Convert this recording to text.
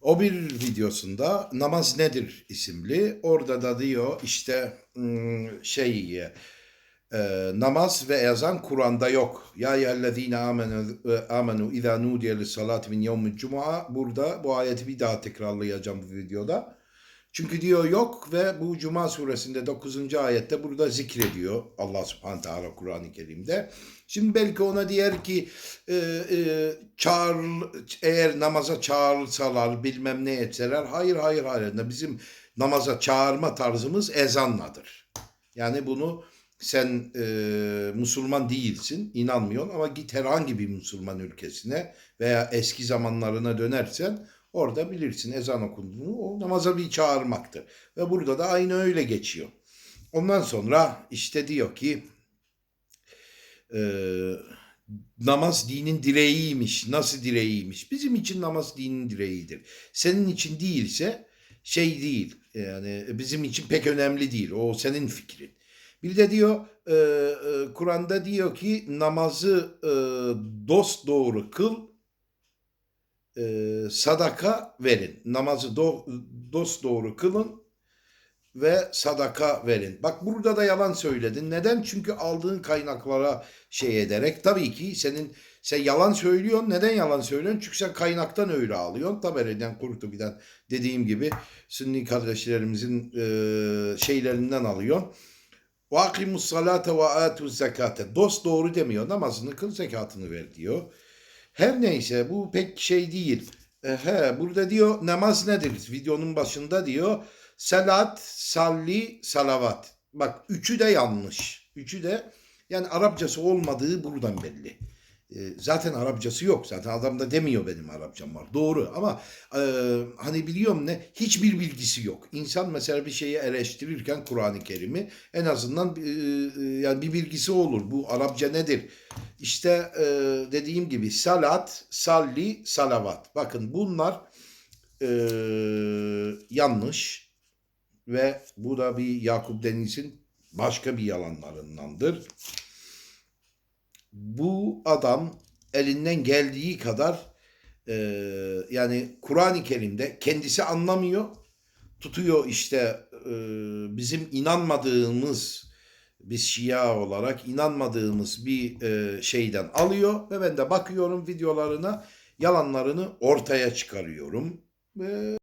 O bir videosunda namaz nedir isimli. Orada da diyor işte hmm, şey e, namaz ve ezan Kur'an'da yok. Ya eyyühellezine amenu amenu iza nudiye lis salati min yevmil cuma. Burada bu ayeti bir daha tekrarlayacağım bu videoda. Çünkü diyor yok ve bu Cuma suresinde 9. ayette burada zikrediyor Allah subhanahu teala Kur'an-ı Kerim'de. Şimdi belki ona diğer ki e, e, çağır, eğer namaza çağırsalar bilmem ne etseler hayır hayır hayır bizim namaza çağırma tarzımız ezanladır. Yani bunu sen e, Müslüman değilsin, inanmıyorsun ama git herhangi bir Müslüman ülkesine veya eski zamanlarına dönersen orada bilirsin ezan okunduğunu o namaza bir çağırmaktır. Ve burada da aynı öyle geçiyor. Ondan sonra işte diyor ki e, namaz dinin direğiymiş. Nasıl direğiymiş? Bizim için namaz dinin direğidir. Senin için değilse şey değil. Yani bizim için pek önemli değil. O senin fikrin. Bir de diyor e, e, Kur'an'da diyor ki namazı e, dost doğru kıl, e, sadaka verin. Namazı do- dost doğru kılın ve sadaka verin. Bak burada da yalan söyledin. Neden? Çünkü aldığın kaynaklara şey ederek tabii ki senin sen yalan söylüyorsun. Neden yalan söylüyorsun? Çünkü sen kaynaktan öyle alıyorsun. Taberi'den, Kurtubi'den dediğim gibi Sünni kardeşlerimizin e, şeylerinden alıyorsun. وَاقِمُوا الصَّلَاةَ وَآتُوا الزَّكَاةَ Dost doğru demiyor. Namazını kıl, zekatını ver diyor. Her neyse bu pek şey değil. He, burada diyor namaz nedir? Videonun başında diyor salat, salli, salavat. Bak üçü de yanlış. Üçü de yani Arapçası olmadığı buradan belli. E, zaten Arapçası yok. Zaten adam da demiyor benim Arapçam var. Doğru ama e, hani biliyorum ne hiçbir bilgisi yok. İnsan mesela bir şeyi eleştirirken Kur'an-ı Kerim'i en azından e, e, yani bir bilgisi olur. Bu Arapça nedir? İşte e, dediğim gibi salat, salli, salavat. Bakın bunlar e, yanlış ve bu da bir Yakup Deniz'in başka bir yalanlarındandır. Bu adam elinden geldiği kadar e, yani Kur'an-ı Kerim'de kendisi anlamıyor. Tutuyor işte e, bizim inanmadığımız biz Şia olarak inanmadığımız bir e, şeyden alıyor ve ben de bakıyorum videolarına yalanlarını ortaya çıkarıyorum. E,